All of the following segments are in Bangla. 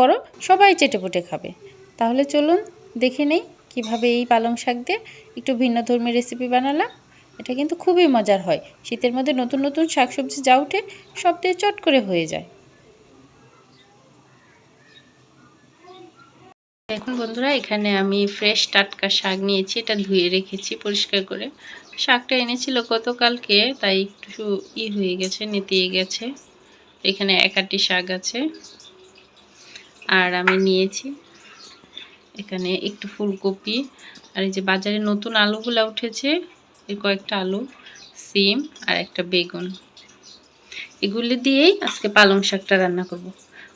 বড়, সবাই চেটেপুটে খাবে। তাহলে চলুন দেখে নেই কীভাবে এই পালং শাক দিয়ে একটু ভিন্ন ধর্মী রেসিপি বানালাম। এটা কিন্তু খুবই মজার হয়। শীতের মধ্যে নতুন নতুন শাকসবজি যা উঠে সব দিয়ে চট করে হয়ে যায়। এখন বন্ধুরা, এখানে আমি ফ্রেশ টাটকা শাক নিয়েছি। এটা ধুয়ে রেখেছি পরিষ্কার করে। শাকটা এনেছিল গতকালকে, তাই একটু ই হয়ে গেছে, নেতিয়ে গেছে। এখানে একাটি শাক আছে। আর আমি নিয়েছি। এখানে একটু ফুলকপি। আর এই যে বাজারে নতুন আলুগুলো উঠেছে এই কয়েকটা আলু, সিম আর একটা বেগুন। এগুলি দিয়েই আজকে পালং শাকটা রান্না করব।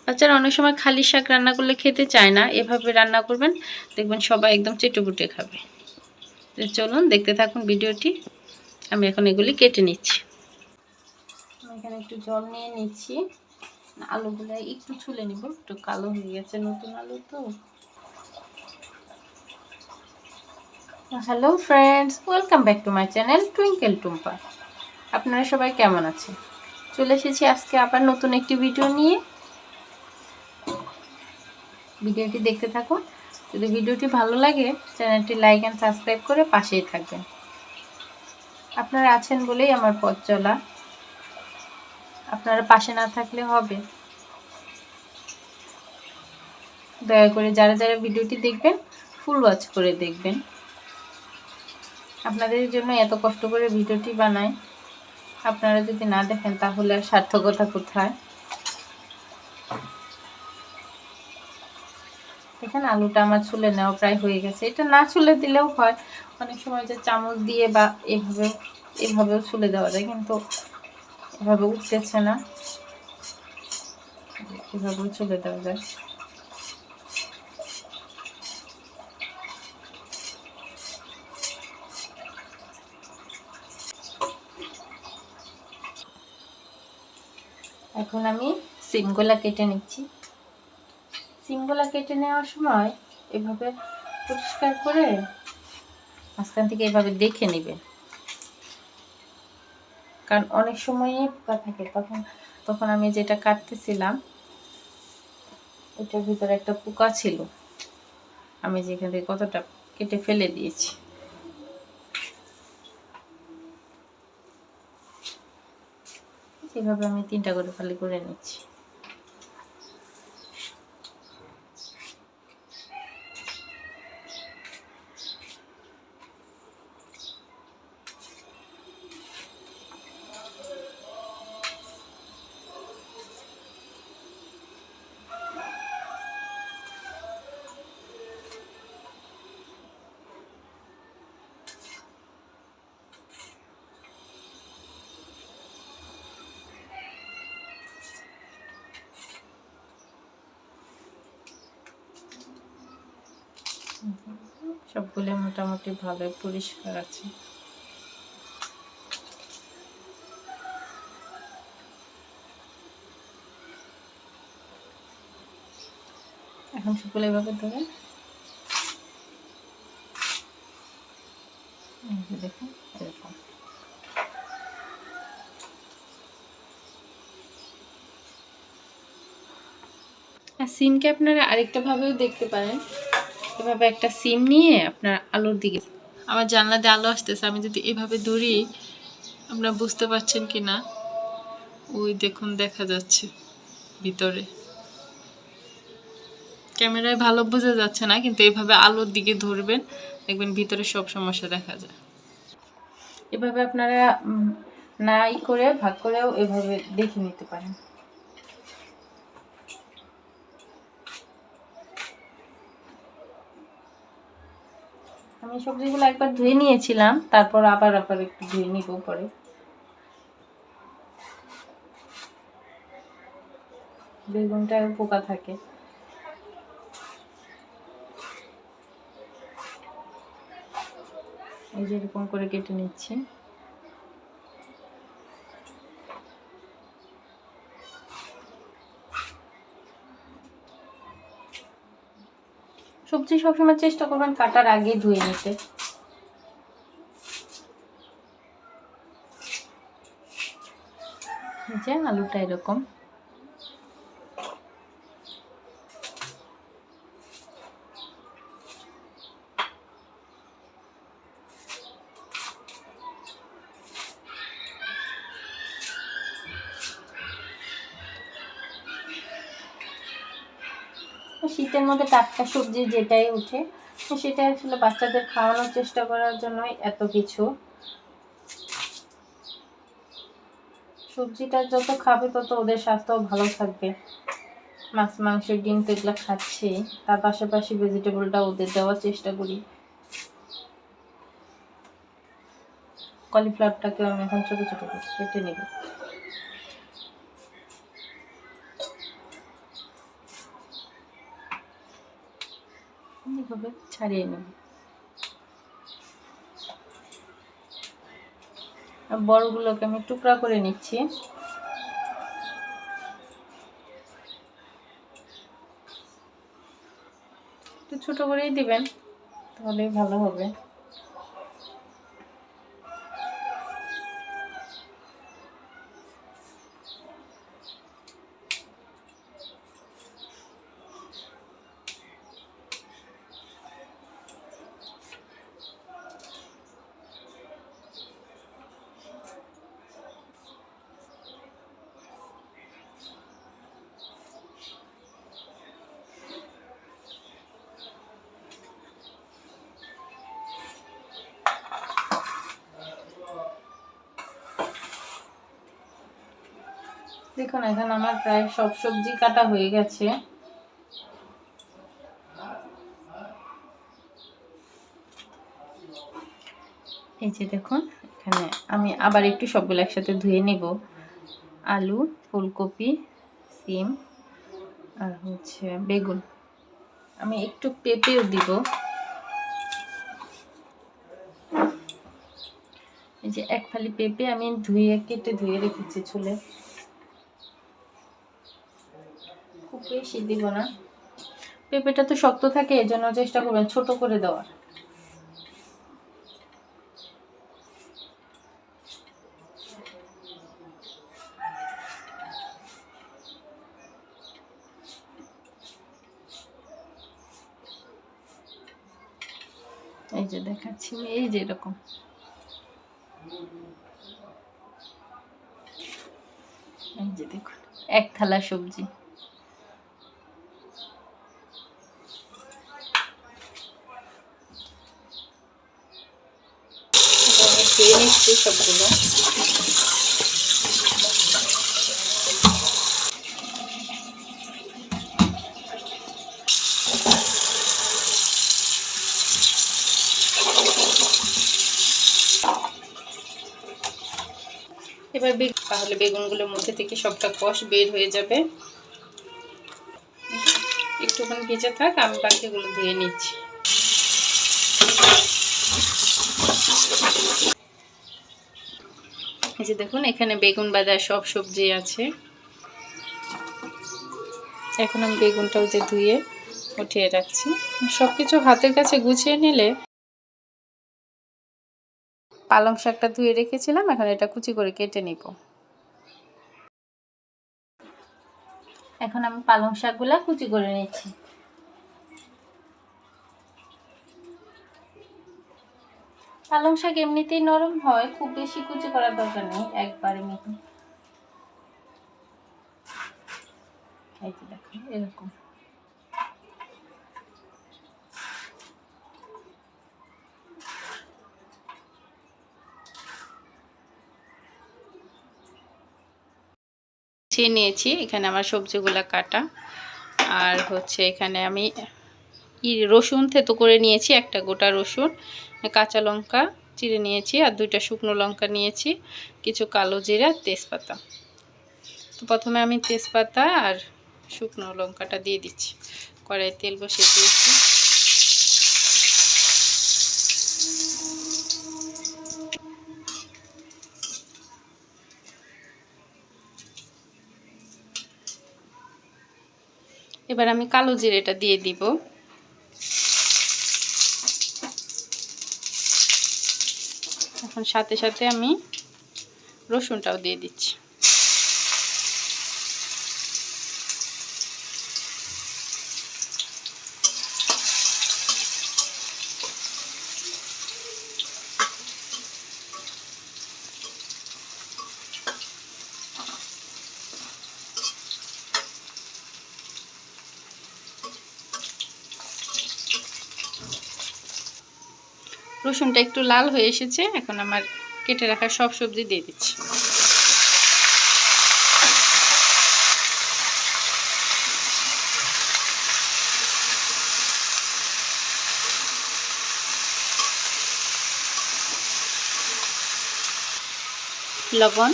বাচ্চারা অনেক সময় খালি শাক রান্না করলে খেতে চায় না, এভাবে রান্না করবেন, দেখবেন সবাই একদম চেটুপুটে খাবে। চলুন দেখতে থাকুন ভিডিওটি। আমি এখন এগুলি কেটে নিচ্ছি। এখানে একটু জল নিয়ে নিচ্ছি। আলুগুলো একটু ছুলে নিব, একটু কালো হয়ে গেছে নতুন আলু তো। Hello friends welcome back to my channel Twinkle Tumpa আপনারা সবাই কেমন আছেন? চলে এসেছি আজকে আবার নতুন একটি ভিডিও নিয়ে। ভিডিওটি দেখতে থাকুন। যদি ভিডিওটি ভালো লাগে চ্যানেলটি লাইক অ্যান্ড সাবস্ক্রাইব করে পাশেই থাকবেন। আপনারা আছেন বলেই আমার পথ চলা। আপনারা পাশে না থাকলে হবে। দয়া করে যারা যারা ভিডিওটি দেখবেন ফুল ওয়াচ করে দেখবেন। আপনাদের জন্য এত কষ্ট করে ভিডিওটি বানায় আপনারা যদি না দেখেন তাহলে আর সার্থকতা কোথায়? দেখেন আলুটা আমার ছুলে নেওয়া প্রায় হয়ে গেছে। এটা না ছুলে দিলেও হয়। অনেক সময় যে চামচ দিয়ে বা এভাবে, এভাবেও ছুলে দেওয়া যায়, কিন্তু এভাবে উঠতেছে না। এভাবেও চলে দেওয়া যায়। এখন আমি সিমগুলা কেটে নিচ্ছি। সিমগুলা কেটে নেওয়ার সময় এভাবে পরিষ্কার করে মাঝখান থেকে এভাবে দেখে নেবেন। কারণ অনেক সময়ই পোকা থাকে, তখন তখন আমি যেটা কাটতেছিলাম ওটার ভিতরে একটা পোকা ছিল। আমি যেখান থেকে কতটা কেটে ফেলে দিয়েছি। এভাবে আমি তিনটা করে খালি করে নিচ্ছি। সবগুলো মোটামুটি ভালো পরিষ্কার আছে। এখন সবগুলো এভাবে ধরে। দেখুন, এরকম। আর আপনারা আরেকটা ভাবেও দেখতে পারেন। এভাবে একটা সিম নিয়ে আপনার আলোর দিকে আমার জানলা দিয়ে আলো আসতেছে, আমি যদি এভাবে ধরি, আপনারা বুঝতে পারছেন কি না ওই দেখুন, দেখা যাচ্ছে ভিতরে। ক্যামেরায় ভালো বোঝা যাচ্ছে না, কিন্তু এভাবে আলোর দিকে ধরবেন, দেখবেন ভিতরে সব সমস্যা দেখা যায়। এভাবে আপনারা নাই করে, ভাগ করেও এভাবে দেখে নিতে পারেন। আমি সবজিগুলো একবার ধুয়ে নিয়েছিলাম, তারপর আবার আবার একটু ধুয়ে নিব পরে। বেগুনটায় পোকা থাকে। এই যে এরকম করে কেটে নিচ্ছি। সবজি সবসময় চেষ্টা করবেন কাটার আগে ধুয়ে নিতে। যে আলুটা এরকম। শীতের মধ্যে টাটকা সবজি যেটাই উঠে তো সেটা আসলে বাচ্চাদের খাওয়ানোর চেষ্টা করার জন্যই এত কিছু। সবজিটা যত খাবে তত ওদের স্বাস্থ্য ভালো থাকবে। মাছ, মাংস, ডিম তো এগুলো খাচ্ছি, তার পাশাপাশি ভেজিটেবলটা ওদের দেওয়ার চেষ্টা করি। কলিফ্লাওয়ারটাকে আমি এখন ছোটো ছোটো কেটে নেব। এইভাবে ছাড়িয়ে নেব। আর বড়গুলোকে আমি টুকরা করে নিচ্ছি। একটু ছোটো করেই দিবেন, তাহলেই ভালো হবে। দেখুন, এখন আমার প্রায় সব সবজি কাটা হয়ে গেছে। এই যে দেখুন, এখানে আমি আবার একটু সবগুলো একসাথে ধুয়ে নেব। আলু, ফুলকপি, সিম আর হচ্ছে বেগুন। আমি একটু পেঁপেও দিব। এই যে এক ফালি পেঁপে আমি ধুয়ে, কেটে ধুয়ে রেখেছি চুলে খুব বেশি দিব না। পেঁপেটা তো শক্ত থাকে, এজন্য চেষ্টা করবেন ছোট করে দেওয়ার। এই যে দেখাচ্ছি, এই যে এরকম। এই যে দেখুন, এক থালা সবজি আমি ধুয়ে নিচ্ছি সবগুলো। এবার তাহলে বেগুনগুলোর মধ্যে থেকে সবটা কষ বের হয়ে যাবে। একটুখানি ভেজে থাক, আমি বাকিগুলো ধুয়ে নিচ্ছি। যে দেখুন, এখানে বেগুন বাদা সব সবজি আছে। এখন আমি বেগুনটাও যে ধুয়ে উঠিয়ে রাখছি। সব কিছু হাতের কাছে গুছিয়ে নিলে পালং শাকটা ধুয়ে রেখেছিলাম, এখন এটা কুচি করে কেটে নিব। এখন আমি পালং শাকগুলা কুচি করে নিচ্ছি। পালং শাক এমনিতেই নরম হয়, খুব বেশি কুচি করার দরকার নেই, একবারে মিহি। এরকম। নিয়েছি, এখানে আমার সবজিগুলো কাটা। আর হচ্ছে এখানে আমি রসুন থেতো করে নিয়েছি, একটা গোটা রসুন। কাঁচা লঙ্কা চিড়ে নিয়েছি আর দুইটা শুকনো লঙ্কা নিয়েছি, কিছু কালো জিরা তেজপাতা। তো প্রথমে আমি তেজপাতা আর শুকনো লঙ্কাটা দিয়ে দিচ্ছি। কড়াই তেল বসিয়ে দিয়েছি। এবার আমি কালো জিরেটা দিয়ে দিব। এখন সাথে সাথে আমি রসুনটাও দিয়ে দিচ্ছি। রসুনটা একটু লাল হয়ে এসেছে, এখন আমার কেটে রাখা সব সবজি দিয়ে দিচ্ছি। লবণ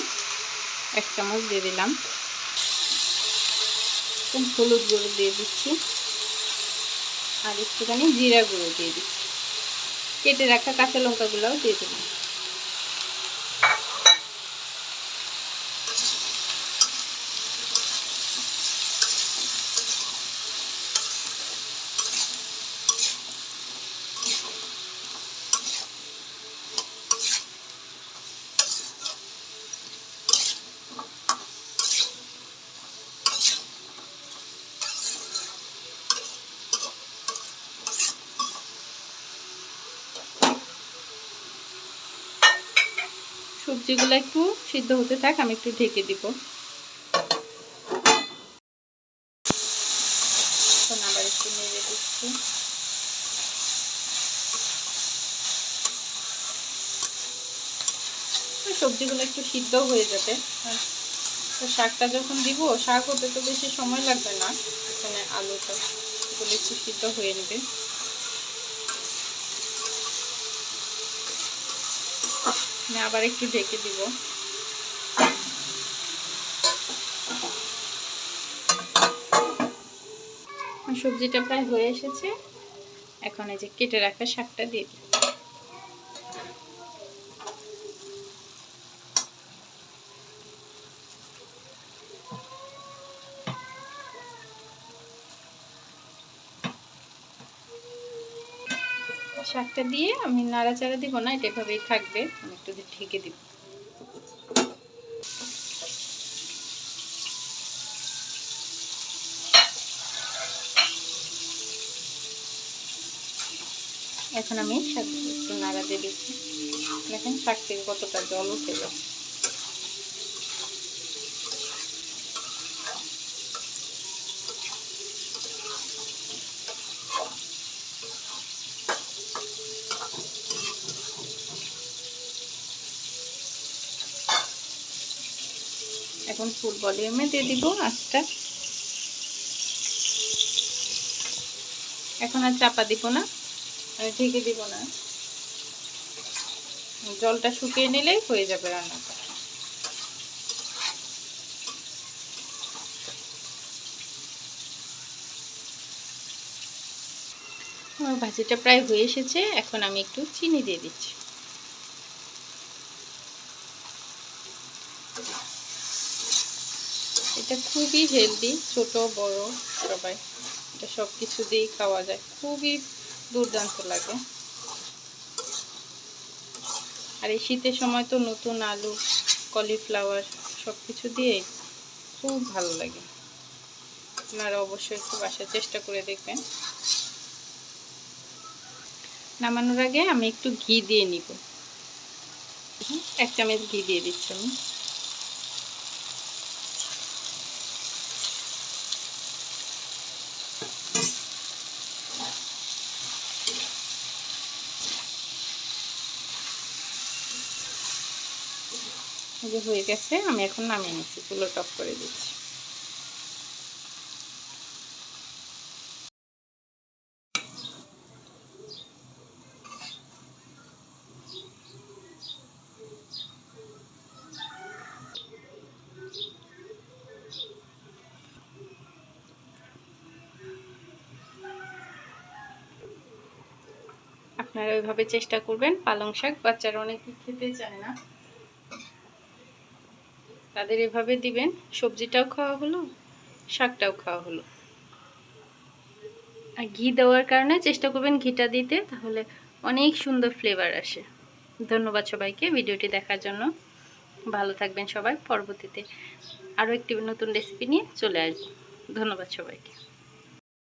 এক চামচ দিয়ে দিলাম। হলুদ গুঁড়ো দিয়ে দিচ্ছি। আর একটুখানি জিরা গুঁড়ো দিয়ে দিচ্ছি। কেটে রাখা কাঁচা লঙ্কাগুলোও দিয়ে দিলাম সবজিগুলো একটু সিদ্ধ হতে থাক, আমি একটু ঢেকে দিব। আবার একটু নেড়ে দিচ্ছি। সবজিগুলো একটু সিদ্ধ হয়ে যাবে। তো শাকটা যখন দিব, শাক হতে তো বেশি সময় লাগবে না। এখানে আলুটা একটু সিদ্ধ হয়ে নেবে। আমি আবার একটু ঢেকে দিব। সবজিটা প্রায় হয়ে এসেছে। এখন এই যে কেটে রাখা শাকটা দিয়ে দিই শাকটা দিয়ে আমি নাড়াচাড়া দিব না, এটা এভাবেই থাকবে। আমি একটু ঢেকে দিব। এখন আমি শাক একটু নাড়া দিয়ে দিচ্ছি। দেখেন শাক থেকে কতটা জল উঠে যাচ্ছে এখন ফুল ভলিউমে দিয়ে দিব আঁচটা। এখন আর চাপা দিব না ঢেকে দিব না। জলটা শুকিয়ে নিলেই হয়ে যাবে রান্নাটা। আমার ভাজিটা প্রায় হয়ে এসেছে, এখন আমি একটু চিনি দিয়ে দিচ্ছি। এটা খুবই হেলদি ছোট, বড়, সবাই। এটা সব কিছু দিয়েই খাওয়া যায়। খুবই দুর্দান্ত লাগে। আর এই শীতের সময় তো নতুন আলু কলিফ্লাওয়ার সব কিছু দিয়ে খুব ভালো লাগে। আপনারা অবশ্যই একটু বাসার চেষ্টা করে দেখবেন। নামানোর আগে আমি একটু ঘি দিয়ে নিব। এক চামচ ঘি দিয়ে দিচ্ছি আমি। যে হয়ে গেছে, আমি এখন নামিয়ে নিচ্ছি, চুলো টপ করে দিচ্ছি। আপনারা ওইভাবে চেষ্টা করবেন, পালং শাক বাচ্চারা অনেকে খেতে চায় না। তাদের এভাবে দিবেন? সবজিটাও খাওয়া হলো, শাকটাও খাওয়া হলো। আর ঘি দেওয়ার কারণে চেষ্টা করবেন ঘিটা দিতে, তাহলে অনেক সুন্দর ফ্লেভার আসে। ধন্যবাদ সবাইকে ভিডিওটি দেখার জন্য। ভালো থাকবেন সবাই, পরবর্তীতে আরও একটি নতুন রেসিপি নিয়ে চলে আসব। ধন্যবাদ সবাইকে।